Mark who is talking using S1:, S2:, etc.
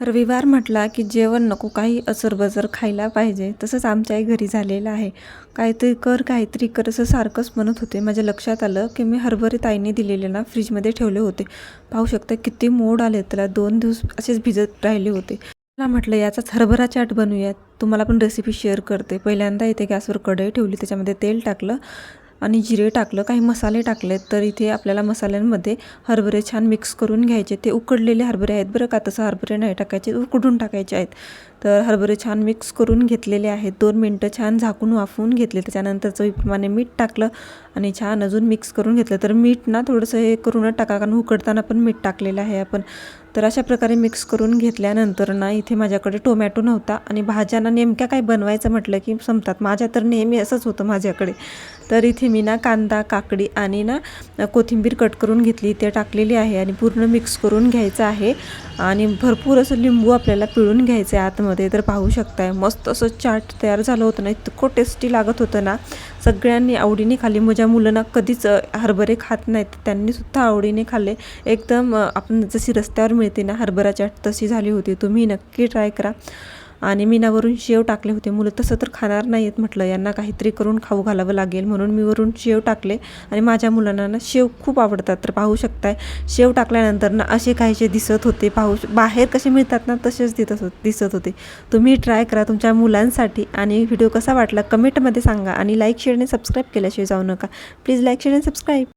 S1: रविवार म्हटला की जेवण नको काही असरबजर खायला पाहिजे. तसंच आमच्याही घरी झालेलं आहे. काहीतरी कर काहीतरी कर असं सारखंच म्हणत होते. माझ्या लक्षात आलं की मी हरभरे ताईने दिलेले ना फ्रीजमध्ये ठेवले होते. पाहू शकता किती मोड आले त्याला दोन दिवस असेच भिजत राहिले होते. मला म्हटलं याचाच हरभरा चाट बनवूयात. तुम्हाला पण रेसिपी शेअर करते. पहिल्यांदा इथे गॅसवर कढई ठेवली. त्याच्यामध्ये तेल टाकलं. आणि जिरे टाकलं काही मसाले टाकले तर इथे आपल्याला मसाल्यांमध्ये हरभरे छान मिक्स करून घ्यायचे. ते उकडलेले हरभरे आहेत बरं का तसं हरभरे नाही टाकायचे उकडून टाकायचे आहेत. तर हरभरे छान मिक्स करून घेतलेले आहेत. दोन मिनटं छान झाकून वाफवून घेतले. त्याच्यानंतर चवीप्रमाणे मीठ टाकलं आणि छान अजून मिक्स करून घेतलं. तर मीठ ना थोडंसं हे करूनच टाका कारण उकडताना पण मीठ टाकलेलं आहे आपण. तर अशा प्रकारे मिक्स करून घेतल्यानंतर ना इथे माझ्याकडे टोमॅटो नव्हता आणि भाज्यांना नेमक्या काय बनवायचं म्हटलं की संपतात. माझ्या तर नेहमी असंच होतं माझ्याकडे. तर इथे मी ना कांदा काकडी आणि ना कोथिंबीर कट करून घेतली. ते टाकलेली आहे आणि पूर्ण मिक्स करून घ्यायचं आहे. आणि भरपूर असं लिंबू आपल्याला पिळून घ्यायचं आहे आतमध्ये. तर पाहू शकताय. मस्त असं चाट तयार झालं होतं ना. इतकं टेस्टी लागत होतं ना. सगळ्यांनी आवडीने खाल्ली. माझ्या मुलांना कधीच हरभरे खात नाहीत. त्यांनीसुद्धा आवडीने खाल्ले. एकदम आपण जशी रस्त्यावर मिळते ना हरभरा चाट तशी झाली होती. तुम्ही नक्की ट्राय करा. आणि मी ना वरून शेव टाकले होते. मुलं तसं तर खाणार नाही आहेत म्हटलं. यांना काहीतरी करून खाऊ घालावं लागेल म्हणून मी वरून शेव टाकले. आणि माझ्या मुलांना ना शेव खूप आवडतात. तर पाहू शकताय शेव टाकल्यानंतर ना असे काहीसे दिसत होते. पाहू बाहेर कसे मिळतात ना तसेच दिसत दिसत होते. तुम्ही ट्राय करा तुमच्या मुलांसाठी आणि व्हिडिओ कसा वाटला कमेंटमध्ये सांगा. आणि लाईक शेअर आणि सबस्क्राईब केल्याशिवाय जाऊ नका. प्लीज लाईक शेअर आणि सबस्क्राईब.